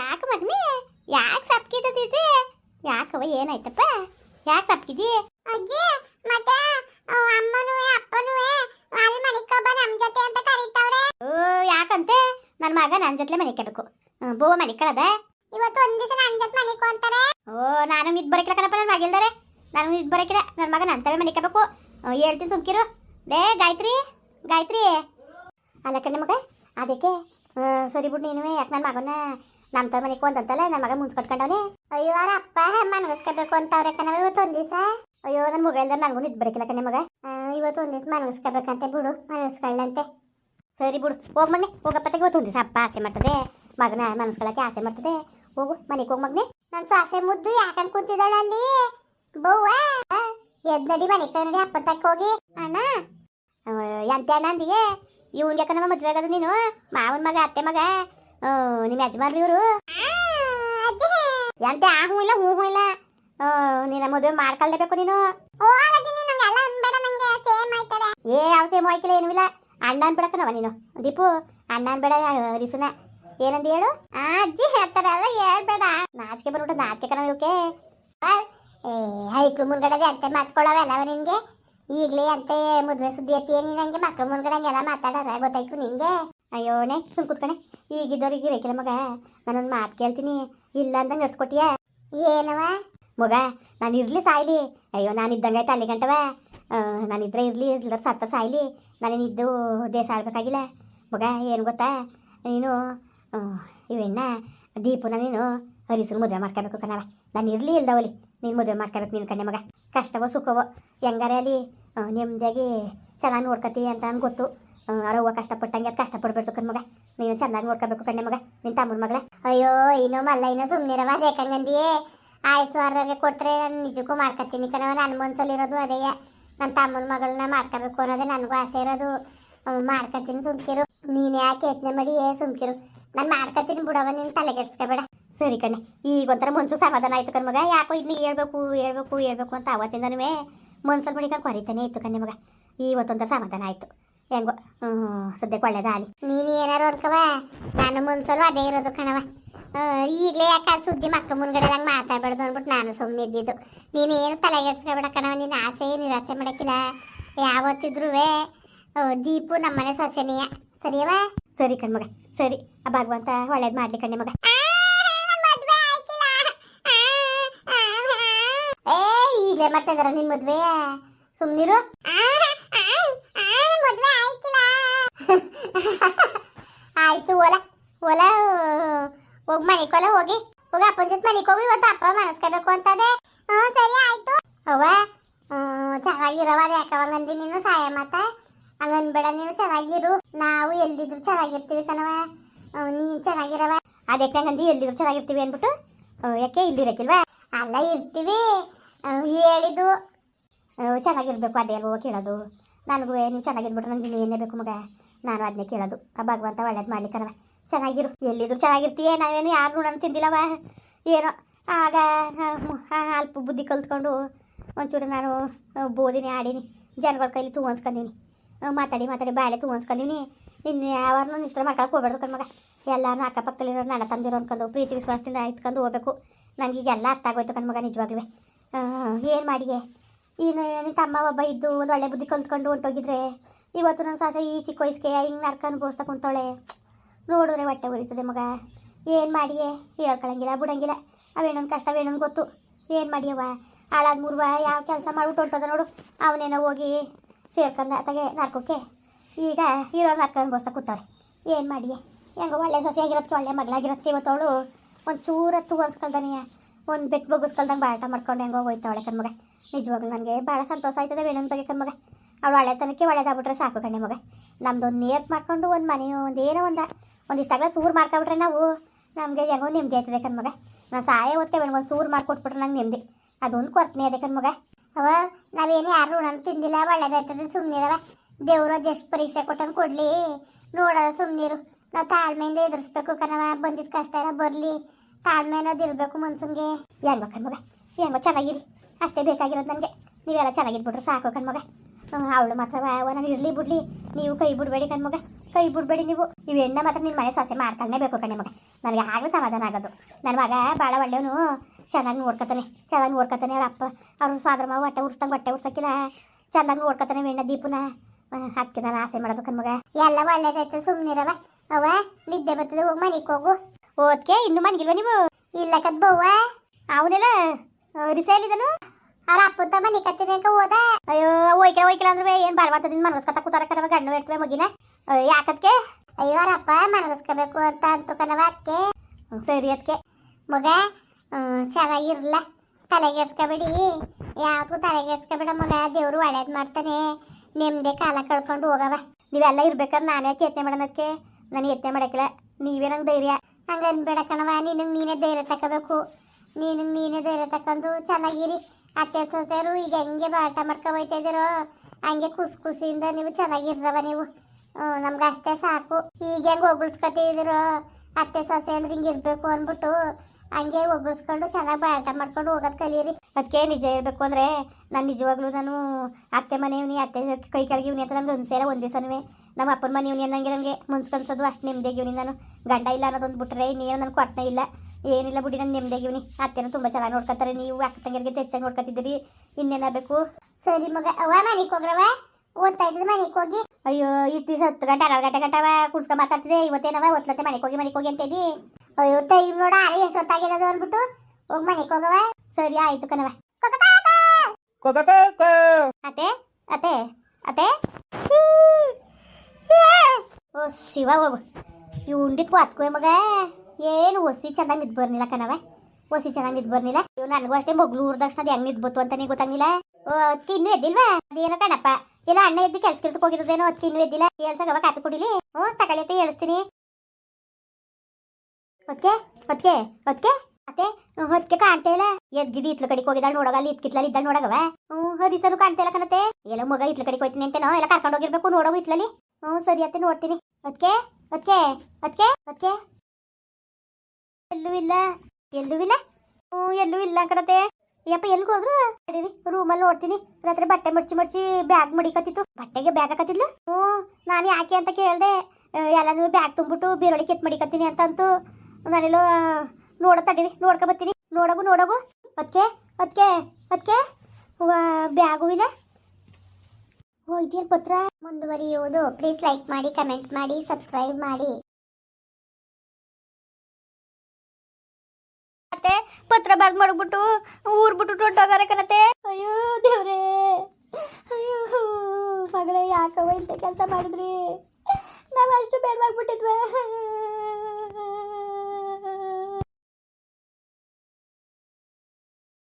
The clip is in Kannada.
ಯಾಕೆ ಮಗ್ನಿ? ಯಾಕೆ ಸಪ್ಕಿದ್ದಿದೆ? ಯಾಕವ ಏನಾಯ್ತಪ್ಪ? ಯಾಕೆ ಸಪ್ಕಿದಿ? ಅಜ್ಜಿ ಮತ್ತೆ ಅಮ್ಮನೂ ಅಪ್ಪನೂ ಅಲ್ಲಿ ಮನಿಕೊಬ್ಬ ನಮ್ಮ ಜೊತೆ ಅಂತ ಕರೀತಾವ್ರೆ. ಓ ಯಾಕಂತೆ? ನನ್ನ ಮಗ ನನ್ನ ಜೊತೆ ಮನೆ ಕೇಳಬೇಕು. ಬೋ ಮನೆ ಕಳದ. ಇವತ್ತು ಒಂದ್ ದಿವಸ ನನ್ನ ಜೊತೆ ಮನಿಕೊ ಅಂತಾರೆ ಓ ನಾನು ನಿದ್ ಬರಕಿಲ್ಲ ಕಣಪ್ಪ ನನ್ನ ಮಗ ಇಲ್ದಾರೆ. ನಾನು ನಿದ್ ಬರಕಿರ ನನ್ನ ಮಗ ನಂತವೇ ಮನೆ ಕೇಳಬೇಕು. ಹೇಳ್ತೀನಿ ಸುಮ್ಕಿರು. ದೇ ಗಾಯತ್ರಿ ಗಾಯತ್ರಿ. ಅಲ್ಲ ಕಣ್ಣ ಮಗ ಅದಕ್ಕೆ ಸರಿ ಬಿಡು ನೀನು ಯಾಕೆ ನನ್ನ ಮಗನ ನಮ್ಮ ತಮ್ಮ ಮನೆಗೆ ಕೊಂತಂತಲ್ಲ ನನ್ನ ಮಗ ಮುಂಚೆ ಕಟ್ಕೊಂಡವನೆ. ಅಯ್ಯೋ ಅರ ಅಪ್ಪ ಮನಗಿಸ್ಕೋಬೇಕು ಅಂತವ್ರೆ ಕಣವ ಇವತ್ತು ಒಂದ್ ದಿವಸ? ಅಯ್ಯೋ ನನ್ನ ಮಗ ಇಲ್ದಾರೆ ನನಗೂ ನಿದ್ದು ಬರಕಿಲ್ಲ ಕಣೆ ಮಗ. ಇವತ್ತು ಒಂದ್ ದಿವಸ ಮನಗಿಸ್ಕೋಬೇಕಂತೆ ಬಿಡು ಮನಗಿಸ್ಕೊಳ್ಳಂತೆ ಸರಿ, ಬಿಡು, ಹೋಗ್ ಮಗ್ನೆ ಹೋಗಪ್ಪತ್ತೆ ಇವತ್ತು ಒಂದು ದಿವಸ ಅಪ್ಪ ಆಸೆ ಮಾಡ್ತದೆ. ಮಗನ ಮನಸ್ಕೊಳಕ್ಕೆ ಆಸೆ ಮಾಡ್ತದೆ. ಹೋಗು, ಮನೆಗೆ ಹೋಗಿ ಮಗ್ನೆ. ನನ್ನ ಸಾಸೆ ಮುದ್ದು ಯಾಕಂದ್ ಕೂತಿದ್ದಾಳೆ ಅಲ್ಲಿ? ಬೌವ ಎದ್ ನಡಿ ಮನೆ ನಡಿ ಅಪ್ಪ ತಕ್ಕ ಹೋಗಿ. ಅಣ್ಣ ಎಂತ ಅಣ್ಣ ಅಂದಿಗೆ? ಇವನ್ ಯಾಕಂದ್ರೆ ಮದ್ವೆ ಆಗೋದು ನೀನು? ಮಾವನ ಮಗ, ಅತ್ತೆ ಮಗ. ನಿಮ್ಮ ಯಜಮಾನ್ರಿ ಇವರು ಎಂತ ಆ ಹೂ ಇಲ್ಲ ಹೂ ಹೂ ಇಲ್ಲ ಆ, ನೀನ? ಮದುವೆ ಮಾಡ್ಕೊಳ್ಲೇಬೇಕು ನೀನು ಏ ಯಾವ ಸೇಮ್ ಹೋಯ್ಕಿಲ್ಲ ಏನೂ ಇಲ್ಲ. ಅಣ್ಣ ಅನ್ಬಿಡಕ್ಕನವ ನೀನು? ದೀಪು ಅಣ್ಣ ಅನ್ಬೇಡ ರಿಸುನ. ಏನಂದ ಹೇಳು? ಅಜ್ಜಿ ಹೇಳ್ತಾರಲ್ಲ ಹೇಳ್ಬೇಡ. ನಾಚಿಕೆ ಬರ್ಬಿಟ್ಟು ನಾಚಿಕೆ ಕಣ ಇವಕ್ಕೆ ಏ ಹೈಕ್ಳು ಮುಂದ್ಗಡೆ ಅಂತೆ ಮಾತ್ಕೊಳ್ಳವೆಲ್ಲ ನಿನ್ಗೆ? ಈಗ್ಲೇ ಅಂತೆ ಮದುವೆ ಸುದ್ದಿ ಐತಿ ಏನಿ ನಂಗೆ ಮುನ್ಗಡೆ ಮುಂದ್ಗಡೆ ಹಂಗೆಲ್ಲ ಮಾತಾಡಾರ ಗೊತ್ತಾಯ್ತು ನಿಂಗೆ? ಅಯ್ಯೋನೆ ಸುಮ್ ಕೂತ್ಕಣೆ. ಈಗಿದ್ದವ್ರಿಗೆ ಇರಕಿಲ್ಲ ಮಗ. ನಾನೊಂದು ಮಾತು ಕೇಳ್ತೀನಿ. ಇಲ್ಲ ಅಂದಂಗೆ ನಡ್ಸ್ಕೊಟ್ಟಿಯ ಏನವ? ಮಗ, ನಾನು ಇರ್ಲಿ ಸಾಯ್ಲಿ. ಅಯ್ಯೋ, ನಾನು ಇದ್ದಂಗೆ ಅಲ್ಲಿ ಗಂಟವ? ನಾನು ಇದ್ರೆ ಇರಲಿ ಇಲ್ಲದ ಸತ್ತ ಸಾಯ್ಲಿ. ನಾನೇನಿದ್ದು ದೇಶ ಆಡ್ಬೇಕಾಗಿಲ್ಲ ಮಗ, ಏನು ಗೊತ್ತಾ? ನೀನು ಇವೆಣ್ಣ, ದೀಪನ ನೀನು ಹರಿಸಲು ಮದುವೆ ಮಾಡ್ಕೋಬೇಕು ಕಣವ ನಾನು ಇರಲಿ ಇಲ್ದವಲಿ. ನೀನು ಮದುವೆ ಮಾಡ್ಕೋಬೇಕು ನಿನ್ನ ಕಣ್ಣೆ ಮಗ. ಕಷ್ಟವೋ ಸುಖವೋ. ಹೆಂಗಾರೆ ಅಲ್ಲಿ ನೆಮ್ಮದಿಯಾಗಿ ಚೆನ್ನಾಗಿ ನೋಡ್ಕತಿ ಅಂತ ನನಗೆ ಗೊತ್ತು. ಅವ್ರವ್ವ ಕಷ್ಟಪಟ್ಟಂಗೆ ಅದು ಕಷ್ಟಪಡ್ಬೇಕು ಕಣ್ಮಗ ನೀನು ಚೆನ್ನಾಗಿ ನೋಡ್ಕೋಬೇಕು ಕಣ್ಣೆ ಮಗ ನಿನ್ನ ತಮ್ಮನ ಮಗಳ. ಅಯ್ಯೋ ಇನ್ನು ಮಲ್ಲ ಇನ್ನು ಸುಮ್ಮನಿರವ ರೇಖಂಗಂದಿಯೇ ಆಯ್ಸುವಾರ್ಗೆ ಕೊಟ್ರೆ ನಾನು ನಿಜಕ್ಕೂ ಮಾಡ್ಕೊತೀನಿ ಕಣವ ನನ್ನ ಮನ್ಸಲ್ಲಿರೋದು ಅದೇ. ನನ್ನ ತಮ್ಮನ ಮಗಳನ್ನ ಮಾಡ್ಕೋಬೇಕು ಅನ್ನೋದೇ ನನಗೂ ಆಸೆ ಇರೋದು. ಮಾಡ್ಕೊತೀನಿ ಸುಮ್ಕಿರು. ನೀನು ಯಾಕೆ ಯತ್ನೆ ಮಾಡಿ ಏ ಸುಮ್ಕಿರು. ನಾನು ಮಾಡ್ಕೊತೀನಿ ಬಿಡವ ನೀನು ತಲೆಗೆಡ್ಸ್ಕೊಬೇಡ ಸರಿ ಕಣ್ಣೆ ಈಗ ಒಂಥರ ಮನ್ಸು ಸಮಾಧಾನ ಆಯ್ತು ಕಣ್ಮಗ ಯಾಕೋ ಇದನ್ನ ಹೇಳ್ಬೇಕು ಹೇಳ್ಬೇಕು ಹೇಳ್ಬೇಕು ಅಂತ ಅವತ್ತಿಂದನೂ ಮನ್ಸಲ್ಲಿ ಮಡಿಕ ಕೊರಿತಾನೆ ಇತ್ತು ಕಣ್ಣೆ ಮಗ. ಇವತ್ತೊಂಥರ ಸಮಾಧಾನ ಆಯ್ತು. ಹೆಂಗೋ? ಸದ್ಯಕ್ಕೆ ಒಳ್ಳೇದಾಗಲಿ ನೀನು ಏನಾರು ಅನ್ಕವ ನಾನು ಮುನ್ಸಲು ಅದೇ ಇರೋದು ಕಣವ ಈಗಲೇ ಯಾಕೆ ಸುದ್ದಿ ಮಕ್ಕಳು ಮುಂದ್ಗಡೆ ಹಂಗೆ ಮಾತಾಡ್ಬಾರ್ದು ಅಂದ್ಬಿಟ್ಟು ನಾನು ಸುಮ್ಮನೆ ಇದ್ದಿದ್ದು. ನೀನು ಏನು ತಲೆಗೆಡ್ಸ್ಕೊಬೇಡ ಕಣವ ನೀನು ಆಸೆ ನಿರಾಸೆ ಮಾಡಕ್ಕಿಲ್ಲ. ಯಾವತ್ತಿದ್ರೂ ದೀಪು ನಮ್ಮನೆ ಸೊಸೆನೆಯ. ಸರಿಯವಾ ಸರಿ ಕಣ್ಮಗ ಸರಿ. ಆ ಭಗವಂತ ಒಳ್ಳೇದು ಮಾಡ್ಲಿ ಕಣ್ಣೆ ಮಗ. ಏ, ಈಗಲೇ ಮಾಡ್ತಿದಾರ ನಿನ್ ಮದುವೆ ಸುಮ್ನಿರು ಮದ್ವೆ ಆಯ್ತಿಲ್ಲ ಆಯ್ತು ಓಲ ಓಲ ಹೋಗಿ ಮನಿಕೋಲ ಹೋಗಿ. ಹೋಗಿ ಅಪ್ಪನ ಜೊತೆ ಮನಿಕ ಹೋಗಿ, ಇವತ್ತು ಅಪ್ಪ ಮನಸ್ಕೋಬೇಕು ಅಂತದೆ. ಹ್ಞೂ ಸರಿ, ಆಯ್ತು. ಅವ್ವ ಚೆನ್ನಾಗಿರವ ಚೆನ್ನಾಗಿರವ ಯಾಕವಂಗಂದಿ ನೀನು ಸಹಾಯ ಮಾತ? ಹಂಗನ್ಬೇಡ ನೀನು ಚೆನ್ನಾಗಿರು ನಾವು ಎಲ್ದಿದ್ರು ಚೆನ್ನಾಗಿರ್ತೀವಿ ಕಣವ ನೀನು ನೀನ್ ಚೆನ್ನಾಗಿರವ ಅದಕ್ಕೆ ನಂಗಂದು ಎಲ್ಲಿದ್ರು ಚೆನ್ನಾಗಿರ್ತೀವಿ ಅಂದ್ಬಿಟ್ಟು. ಯಾಕೆ ಇಲ್ದಿರಕಿಲ್ವಾ ಅಲ್ಲ, ಇರ್ತೀವಿ. ಹೇಳಿದ್ದು. ಚೆನ್ನಾಗಿರ್ಬೇಕು, ಅದೇ ಅಲ್ವ ಕೇಳೋದು. ನನಗೂ ನೀವು ಚೆನ್ನಾಗಿರ್ಬಿಟ್ರೆ ನನಗೆ ಏನೇ ಬೇಕು ಮಗ. ನಾನು ಅದನ್ನೇ ಕೇಳೋದು. ಆ ಭಗವಂತ ಒಳ್ಳೇದು ಮಾಡ್ಲಿಕ್ಕನವ ಚೆನ್ನಾಗಿರು. ಎಲ್ಲಿದ್ರು ಚೆನ್ನಾಗಿರ್ತೀಯ? ನಾವೇನು ಯಾರು ಋಣ ತಿಂದಿಲ್ಲವ ಏನೋ. ಆಗ ಅಲ್ಪ ಬುದ್ಧಿ ಕಲ್ತ್ಕೊಂಡು ಒಂಚೂರು ನಾನು ಬೋದಿನಿ ಆಡೀನಿ ಜನಗಳ ಕೈಲಿ ತೂವನ್ಸ್ಕೊಂಡಿನಿ ಮಾತಾಡಿ ಮಾತಾಡಿ ಬಾಳೆ ತೂವನ್ಸ್ಕೊಂಡಿನಿ ಇನ್ನು ಯಾವಾರನ್ನೂ ಇಷ್ಟ ಮಾಡ್ಕೊಳಕ್ಕೆ ಹೋಗ್ಬಾರ್ದು ಕಣ್ಮಗ ಎಲ್ಲರೂ ಅಕ್ಕಪಕ್ಕದಲ್ಲಿರೋ ನಡ ತಂದಿರೋ ಅನ್ಕೊಂಡು, ಪ್ರೀತಿ, ವಿಶ್ವಾಸದಿಂದ ಇತ್ಕೊಂಡು ಹೋಗ್ಬೇಕು. ನನಗೆ ಈಗೆಲ್ಲ ಅರ್ಥ ಆಗೋಯ್ತು ಕಣ್ಮಗ ನಿಜವಾಗ್ಲೂ. ಏನು ಮಾಡಿಗೆ? ಇನ್ನು ನಿನ್ನ ತಮ್ಮ ಒಬ್ಬ ಇದ್ದು ಒಂದು ಒಳ್ಳೆ ಬುದ್ಧಿ ಕಲ್ತ್ಕೊಂಡು ಹೊಂಟೋಗಿದ್ರೆ, ಇವತ್ತು ನನ್ನ ಸ್ವಾಸ ಈ ಚಿಕ್ಕ ವಯಸ್ಸಿಗೆ ಹಿಂಗೆ ನರ್ಕ ಅನುಭವಿಸ್ತಾ ಕುಂತವಳೆ? ನೋಡಿದ್ರೆ ಹೊಟ್ಟೆ ಉರಿತದೆ ಮಗ. ಏನು ಮಾಡಿಯೇ? ಹೇಳ್ಕೊಳಂಗಿಲ್ಲ, ಬಿಡಂಗಿಲ್ಲ. ಅವೇನೊಂದು ಕಷ್ಟ, ಅವೇನೊಂದು ಗೊತ್ತು. ಏನು ಮಾಡಿಯವ ಹಾಳಾದ ಮೂರ್ವ ಯಾವ ಕೆಲಸ ಮಾಡ್ಬಿಟ್ಟು ಹೊಂಟದ ನೋಡು. ಅವನೇನೋ ಹೋಗಿ ಸೇರ್ಕೊಂಡ ತಗೆ ನರ್ಕೋಕೆ ಈಗ ಇರೋ ನರ್ಕೊಂಡು ಅನುಭವಿಸ್ತಾ ಕೂತಾಳೆ ಏನು ಮಾಡಿಯೇ? ಹೆಂಗೆ ಒಳ್ಳೆ ಸೊಸೆಯಾಗಿರತ್ತೆ ಒಳ್ಳೆ ಮಗಳಾಗಿರೋದಕ್ಕೆ ಇವತ್ತವಳು ಒಂದು ಚೂರ ತೂವನ್ಸ್ಕೊಳ್ದಾನೆ ಒಂದು ಬೆಟ್ಟು ಬಗ್ಗಿಸ್ಕೊಳ್ದಂಗೆ ಬಾಟ ಮಾಡ್ಕೊಂಡು ಹೆಂಗೋ ಹೋಯ್ತಾವಳೆ ಕಣ್ಮಗ ನಿಜವಾಗ್ಲೂ ನನಗೆ ಭಾಳ ಸಂತೋಷ ಆಯ್ತದೆ ವೇಣನ್ ಬಗ್ಗೆ ಕಣ್ಮಗ ಅವಳು ಒಳ್ಳೆತನಕ್ಕೆ ಒಳ್ಳೇದಾಗ್ಬಿಟ್ರೆ ಸಾಕು ಕಣ್ಣೆ ಮಗ. ಒಂದು ಮಾಡಿಕೊಂಡು ಮಾಡ್ಕೊಂಡು ಒಂದು ಮನೆ ಒಂದು ಏನೋ ಒಂದು. ಒಂದಿಷ್ಟಾಗಲ ಸೂರು ಮಾಡ್ಕೊಬಿಟ್ರೆ ನಾವು ನಮಗೆ ಹೆಂಗೋ ನೆಮ್ಮದಿ ಆಯ್ತದೆ ಕಣ್ಮಗ ನಾನು ಸಹಾಯ ಓದ್ಕೆ ಒಂದು ಸೂರು ಮಾಡ್ಕೊಟ್ಬಿಟ್ರೆ ನಂಗೆ ನೆಮ್ಮದಿ. ಅದೊಂದು ಕೊರತೆ ಇದೆ ಕಣ್ಮಗ ಅವ ನಾವೇನು ಯಾರು ಋಣ ತಿಂದಿಲ್ಲ ಒಳ್ಳೇದಾಯ್ತದೆ ಸುಮ್ಮನಿರವ ದೇವರು ಅದೆಷ್ಟು ಪರೀಕ್ಷೆ ಕೊಟ್ಟಂಗೆ ಕೊಡ್ಲಿ. ನೋಡೋದ ಸುಮ್ಮನಿರು ನಾವು ತಾಳ್ಮೆಯಿಂದ ಎದುರಿಸ್ಬೇಕು ಕಣವ ಬಂದಿದ್ದ ಕಷ್ಟ ಎಲ್ಲ ಬರಲಿ. ತಾಳ್ಮೆ ಅನ್ನೋದು ಇರಬೇಕು ಮನ್ಸನ್ಗೆ ಹೆಂಗೋ ಕಣ್ಮಗ ಹೆಂಗೋ ಚೆನ್ನಾಗಿರಿ. ಅಷ್ಟೇ ಬೇಕಾಗಿರೋದು ನನಗೆ. ನೀವೆಲ್ಲ ಚೆನ್ನಾಗಿರ್ಬಿಟ್ರು ಸಾಕು ಕಣ್ಮಗ ಅವಳು ಮಾತ್ರ ನಾನು ಇರಲಿ ಬಿಡ್ಲಿ. ನೀವು ಕೈ ಬಿಡಬೇಡಿ ಕಣ್ ಮಗ. ಕೈ ಬಿಡಬೇಡಿ ನೀವು. ಇವು ಎಣ್ಣೆ ಮಾತ್ರ ನಿನ್ನ ಮನೆ ಸೊಸೆ ಮಾಡ್ತಾನೆ ಬೇಕು ಕಣೆ ಮಗ. ನನಗೆ ಆಗಲೂ ಸಮಾಧಾನ ಆಗೋದು. ನನ್ನ ಮಗ ಭಾಳ ಒಳ್ಳೆಯವನು ಚೆನ್ನಾಗಿ ನೋಡ್ಕೊತಾನೆ. ಚೆನ್ನಾಗಿ ನೋಡ್ಕೊತಾನೆ ಅವ್ರ ಅಪ್ಪ. ಅವ್ರ ಸಾದ್ರ ಮಾವು ಹೊಟ್ಟೆ ಉರ್ಸ್ದಂಗೆ ಹೊಟ್ಟೆ ಉರ್ಸಕ್ಕಿಲ್ಲ. ಚೆನ್ನಾಗಿ ನೋಡ್ಕೊತಾನೆ ಎಣ್ಣೆ ದೀಪನ. ಅದಕ್ಕೆ ನಾನು ಆಸೆ ಮಾಡೋದು ಕಣ್ಮಗ ಎಲ್ಲ ಒಳ್ಳೇದಾಯ್ತು. ಸುಮ್ಮನಿರವ ಅವ ನಿದ್ದೆ ಬರ್ತದೆ. ಹೋಗಿ ಮನೆಗೆ ಹೋಗು. ಓದ್ಕೆ ಇನ್ನೂ ಮನ್ಗಿಲ್ವ ನೀವು? ಇಲ್ಲ ಕದ್ ಬವ್ವ. ಅವನೆಲ್ಲ ರಿಸೈಲಿದನು ಅವ್ರ ಅಪ್ಪಂತ ಮನೆ ಕತ್ತಿದೆ ಅಂತ ಹೋದ. ಅಯ್ಯೋ ಒಯ್ಕೆ ಒಯ್ಕಿಲ್ಲ ಅಂದ್ರೆ ಏನು ಬಾಳ್ ಮಾಡ್ತದಿಂದ ಮನಸ್ಕತ್ತ ಕೂತಾರ ಕಣವ ಗಣ್ಣು ಇರ್ತವೆ ಮಗಿನ? ಯಾಕದ್ಕೆ? ಅಯ್ಯೋ ಅವ್ರ ಅಪ್ಪ ಮನಗಸ್ಕೋಬೇಕು ಅಂತ ಅಂತು ಕಣವ ಅದಕ್ಕೆ ಹ್ಮ್, ಸರಿ ಅದಕ್ಕೆ ಮಗ ಹ್ಮ್, ಚೆನ್ನಾಗಿರ್ಲ. ತಲೆಗೆಡ್ಸ್ಕೊಬೇಡಿ ಯಾಕೂ ತಲೆಗೆಡ್ಸ್ಕೊಬೇಡ ಮಗ ದೇವ್ರು ಒಳ್ಳೇದ್ ಮಾಡ್ತಾನೆ. ನೆಮ್ಮದಿ ಕಾಲ ಕಳ್ಕೊಂಡು ಹೋಗವ ನೀವೆಲ್ಲ ಇರ್ಬೇಕಾದ್ರೆ ನಾನೇ ಯಾಕೆ ಯತ್ನೆ ಮಾಡೋದಕ್ಕೆ ನಾನು ಯತ್ನೆ ಮಾಡಕ್ಕಿಲ್ಲ. ನೀವೇ ನಂಗೆ ಧೈರ್ಯ. ಹಂಗ ಅನ್ಬೇಡ ಕಣವ ನೀನು ನೀನೇ ಧೈರ್ಯ ತಗೋಬೇಕು ನೀನು ನೀನೇ ಧೈರ್ಯ ತಕೊಂಡು ಚೆನ್ನಾಗಿರಿ. ಅತ್ತೆ ಸೊಸೆಯರು ಈಗ ಹೆಂಗೆ ಬಾಟ ಮಾಡ್ಕೊಂಡು ಇದೀರೋ ಹಂಗೆ ಖುಷಿ ಖುಷಿಯಿಂದ ನೀವು ಚೆನ್ನಾಗಿರ್ರವ ನೀವು. ನಮ್ಗೆ ಅಷ್ಟೇ ಸಾಕು. ಈಗ ಹೆಂಗೆ ಒಗ್ಗಳ್ಸ್ಕೊತಿದ್ದೀರೋ ಅತ್ತೆ ಸೊಸೆ ಅಂದ್ರೆ ಹಿಂಗೆ ಇರಬೇಕು ಅಂದ್ಬಿಟ್ಟು ಹಂಗೆ ಒಗ್ಗಳ್ಸ್ಕೊಂಡು ಚೆನ್ನಾಗಿ ಬಾಟ ಮಾಡ್ಕೊಂಡು ಹೋಗೋದು ಕಲೀರಿ. ಅದಕ್ಕೆ ನಿಜ ಹೇಳ್ಬೇಕು ಅಂದರೆ ನಾನು ನಿಜವಾಗ್ಲೂ ನಾನು ಅತ್ತೆ ಮನೆಯವನಿ ಅತ್ತೆ ಕೈ ಕೆಳಗೆ ಇವನಿ ಅಂತ ನಮ್ಗೆ ಅನ್ಸೇಲ್ಲ ಒಂದು ದಿವಸನೂ ನಮ್ಮ ಅಪ್ಪನ ಮನೆ ಇವನಿ ಅನ್ನಂಗೆ ನನಗೆ ಮುನ್ಸ್ಕನ್ಸೋದು ಅಷ್ಟು ನೆಮ್ಮದಿಯಾಗಿ ಇವನಿ ನಾನು. ಗಂಡ ಇಲ್ಲ ಅನ್ನೋದೊಂದು ಬಿಟ್ರೆ ಇನ್ನೇನು ನನ್ನ ಕೊರತೆ ಇಲ್ಲ. ಏನಿಲ್ಲ ಬಿಡಿ ನಾನು ನೆಮ್ಮದಿಯಾಗಿ ಇವನಿ ಅತ್ತೆನೂ ತುಂಬ ಚೆನ್ನಾಗಿ ನೋಡ್ಕೊತಾರೆ ನೀವು ಅಕ್ಕ ತಂಗಿರಿಗೆ ಹೆಚ್ಚಾಗಿ ನೋಡ್ಕೊತಿದ್ದೀರಿ ಇನ್ನೇನಾಗಬೇಕು ಸರಿ ಮಗ ಅವ ಮನೆಗೆ ಹೋಗ್ರವ ಓದ್ತಾ ಇದ್ದ ಮನೆಗೆ ಹೋಗಿ. ಅಯ್ಯೋ ಇಷ್ಟು ದಿವಸ ಹತ್ತು ಗಂಟೆ ಹನ್ನೆರಡು ಗಂಟೆ ಗಂಟವ ಕುಡ್ಸ್ಕೊಂಡ್ ಮಾತಾಡ್ತಿದ್ದೆ. ಇವತ್ತೇನವ? ಓದ್ಲತ್ತೆ ಮನೆಗೆ ಹೋಗಿ ಮನೆಗೆ ಹೋಗಿ ಅಂತೇದಿ ಅಯ್ಯೋ ಟೈಮ್ ನೋಡ ಆರೆ ಎಷ್ಟೊತ್ತಾಗಿರೋದು ಅಂದ್ಬಿಟ್ಟು. ಹೋಗಿ ಮನೆಗೆ ಹೋಗವ ಸರಿ ಆಯ್ತು ಕಣವ ಕೊಕಕ ಅತ್ತೆ ಅತ್ತೆ ಅತ್ತೆ. ಓ ಶಿವ ಹೋಗು. ಇವು ಉಂಡಿದ್ಕು ಹತ್ಕೋ ಮಗ. ಏನು, ಒಸಿ ಚೆನ್ನಾಗಿ ನಿದ್ ಬರ್ನಿಲ್ಲ ಕಣವ ಒಸಿ ಚೆನ್ನಾಗಿ ನಿದ್ ಬರ್ನಿಲ್ಲ. ಇವ್ ನನಗೂ ಅಷ್ಟೇ ಮಗ್ಳು ಊರ್ದಕ್ಷಣ ಅದು ಹೆಂಗ್ ನಿದ್ಬತ್ತು ಅಂತಾನೆ ಗೊತ್ತಾಗಿಲ್ಲ ಅದಕ್ಕೆ ಇನ್ನೂ ಎದ್ದಿಲ್ವಾ? ಅದೇನೋ ಕಣಪ್ಪ. ಇಲ್ಲ, ಅಣ್ಣ ಎದ್ದು ಕೆಲ್ಸ ಕೆಲ್ಸಕ್ಕೆ ಹೋಗಿದ್ದೇನೋ ಅದಕ್ಕೆ ಇನ್ನೂ ಎದ್ದಿಲ್ಲ. ಹೇಳ್ಸಗವ ಕಾಪಿ ಕುಡಿಲಿ? ಹ್ಞೂ, ತಗೊಳ್ಳಿ ಹೇಳಿಸ್ತೀನಿ ಅದಕ್ಕೆ ಅದಕ್ಕೆ ಅದಕ್ಕೆ ಅತ್ತೆ ಹೊತ್ಕೆ ಕಾಣ್ತಾ ಇಲ್ಲ. ಎದ್ಗಿಡಿ ಇತ್ಲ ಕಡೆಗೆ ಹೋಗಿದ್ದಾಳೆ ನೋಡಗ, ಅಲ್ಲಿ ಇತ್ಕಿತ್ಲಲ್ಲಿ ಇದ್ದಾಳೆ ನೋಡಗವ ಹ್ಞೂ ಹರಿಸನು ಕಾಣ್ತಾ ಇಲ್ಲ ಕಣತೆ ಎಲ್ಲ ಮಗ ಇತ್ಲ ಕಡೆಗೆ ಹೋಯ್ತೀನಿ ಅಂತೇನೋ, ಎಲ್ಲ ಕರ್ಕೊಂಡು ಹೋಗಿರ್ಬೇಕು ನೋಡೋಗು ಇತ್ಲಲ್ಲಿ ಹ್ಞೂ, ಸರಿ, ಅತ್ತೆ, ನೋಡ್ತೀನಿ. ಅದಕ್ಕೆ ಅದಕ್ಕೆ ಅದಕ್ಕೆ ಅದಕ್ಕೆ ಎಲ್ಲೂ ಇಲ್ಲ ಎಲ್ಲೂ ಇಲ್ಲ? ಹ್ಞೂ, ಎಲ್ಲೂ ಇಲ್ಲ ಕಡತೆ ಯಪ್ಪ ಎಲ್ಲಿಗೆ ಹೋದ್ರು? ನಡೀರಿ, ರೂಮಲ್ಲಿ ನೋಡ್ತೀನಿ. ರಾತ್ರಿ ಬಟ್ಟೆ ಮಡ್ಚಿ ಮಡ್ಚಿ ಬ್ಯಾಗ್ ಮಡಿಕತ್ತಿತ್ತು. ಬಟ್ಟೆಗೆ ಬ್ಯಾಗ್ ಹಾಕತ್ತಿದ್ಲು? ಹ್ಞೂ, ನಾನು ಯಾಕೆ ಅಂತ ಕೇಳಿದೆ. ಎಲ್ಲನೂ ಬ್ಯಾಗ್ ತುಂಬಿಟ್ಟು ಬೀರೊಳಗೆ ಕೆತ್ ಮಡಿಕತ್ತೀನಿ ಅಂತಂತೂ. ಅಂತು ನಾನೆಲ್ಲೋ ನೋಡೋ ತಡೀರಿ, ನೋಡ್ಕೊ ಬರ್ತೀನಿ ನೋಡೋಗು ನೋಡೋಗು. ಅದಕ್ಕೆ ಅದಕ್ಕೆ ಅದಕ್ಕೆ ಬ್ಯಾಗು ಇಲ್ಲ. ಓ, ಇದೇನು ಪತ್ರ? ಮುಂದುವರಿಯುವುದು. ಪ್ಲೀಸ್ ಲೈಕ್ ಮಾಡಿ ಕಮೆಂಟ್ ಮಾಡಿ ಸಬ್ಸ್ಕ್ರೈಬ್ ಮಾಡಿ. ಮತ್ತೆ ಪತ್ರ ಬ್ಯಾಗ್ ಮಾಡ್ಬಿಟ್ಟು ಊರ್ ಬಿಟ್ಟು ದೊಡ್ಡೋಗಾರ ಕಣತೆ ಅಯ್ಯೋ ದೇವ್ರೇ. ಅಯ್ಯೋ ಮಗಳೇ ಯಾಕವ ಇಂಥ ಕೆಲಸ ಮಾಡಿದ್ರಿ? ನಾವು ಅಷ್ಟು ಬೇಡವಾಗ್ಬಿಟ್ಟಿದ್ವ